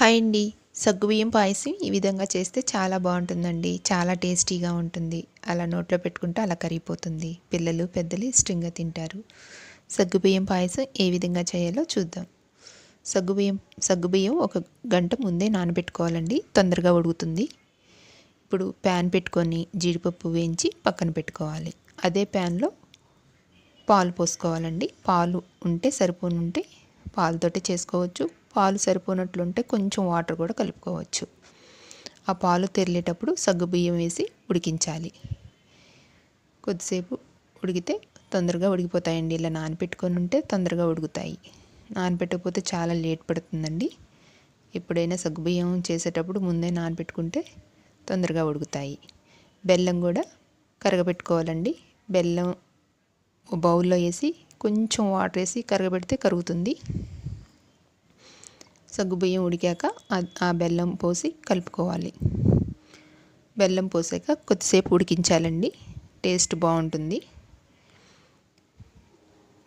Hi అండి. సగ్గుబియ్యం పాయసం ఈ విధంగా చేస్తే చాలా బాగుంటుందండి. చాలా టేస్టీగా ఉంటుంది. అలా నోట్లో పెట్టుకుంటే అలా కరిగిపోతుంది. పిల్లలు పెద్దలు ఇష్టంగా తింటారు. సగ్గుబియ్యం పాయసం ఏ విధంగా చేయాలో చూద్దాం. సగ్గుబియ్యం సగ్గుబియ్యం ఒక గంట ముందే నానబెట్టుకోవాలండి. తొందరగా ఉడుకుతుంది. ఇప్పుడు ప్యాన్ పెట్టుకొని జీడిపప్పు వేయించి పక్కన పెట్టుకోవాలి. అదే ప్యాన్లో పాలు పోసుకోవాలండి. పాలు ఉంటే సరిపోని ఉంటే పాలతోటి చేసుకోవచ్చు. పాలు సరిపోనట్లుంటే కొంచెం వాటర్ కూడా కలుపుకోవచ్చు. ఆ పాలు తెరిలేటప్పుడు సగ్గు బియ్యం వేసి ఉడికించాలి. కొద్దిసేపు ఉడికితే తొందరగా ఉడికిపోతాయండి. ఇలా నానపెట్టుకొని ఉంటే తొందరగా ఉడుకుతాయి. నానపెట్టకపోతే చాలా లేట్ పడుతుందండి. ఎప్పుడైనా సగ్గుబియ్యం చేసేటప్పుడు ముందే నానపెట్టుకుంటే తొందరగా ఉడుకుతాయి. బెల్లం కూడా కరగబెట్టుకోవాలండి. బెల్లం బౌల్లో వేసి కొంచెం వాటర్ వేసి కరగబెడితే కరుగుతుంది. సగ్గుబియ్యం ఉడికాక ఆ బెల్లం పోసి కలుపుకోవాలి. బెల్లం పోసాక కొద్దిసేపు ఉడికించాలండి. టేస్ట్ బాగుంటుంది.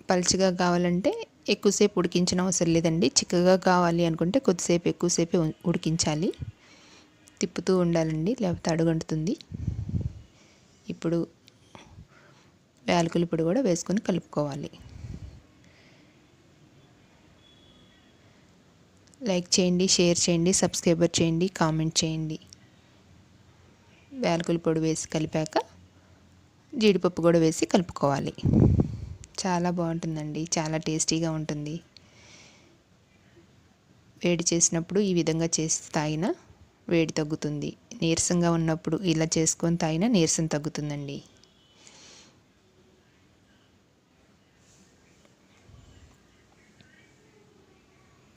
పలుచగా కావాలంటే ఎక్కువసేపు ఉడికించిన అవసరం లేదండి. చిక్కగా కావాలి అనుకుంటే కొద్దిసేపు ఎక్కువసేపు ఉడికించాలి. తిప్పుతూ ఉండాలండి. లేకపోతే అడుగంటుతుంది. ఇప్పుడు యాలకుల పొడి కూడా వేసుకొని కలుపుకోవాలి. లైక్ చేయండి షేర్ చేయండి సబ్స్క్రైబర్ చేయండి కామెంట్ చేయండి. వేలకుల పొడి వేసి కలిపాక జీడిపప్పు కూడా వేసి కలుపుకోవాలి. చాలా బాగుంటుందండి చాలా టేస్టీగా ఉంటుంది. వేడి చేసినప్పుడు ఈ విధంగా చేసి తాగిన వేడి తగ్గుతుంది. నీరసంగా ఉన్నప్పుడు ఇలా చేసుకొని తాగినా నీరసం తగ్గుతుందండి.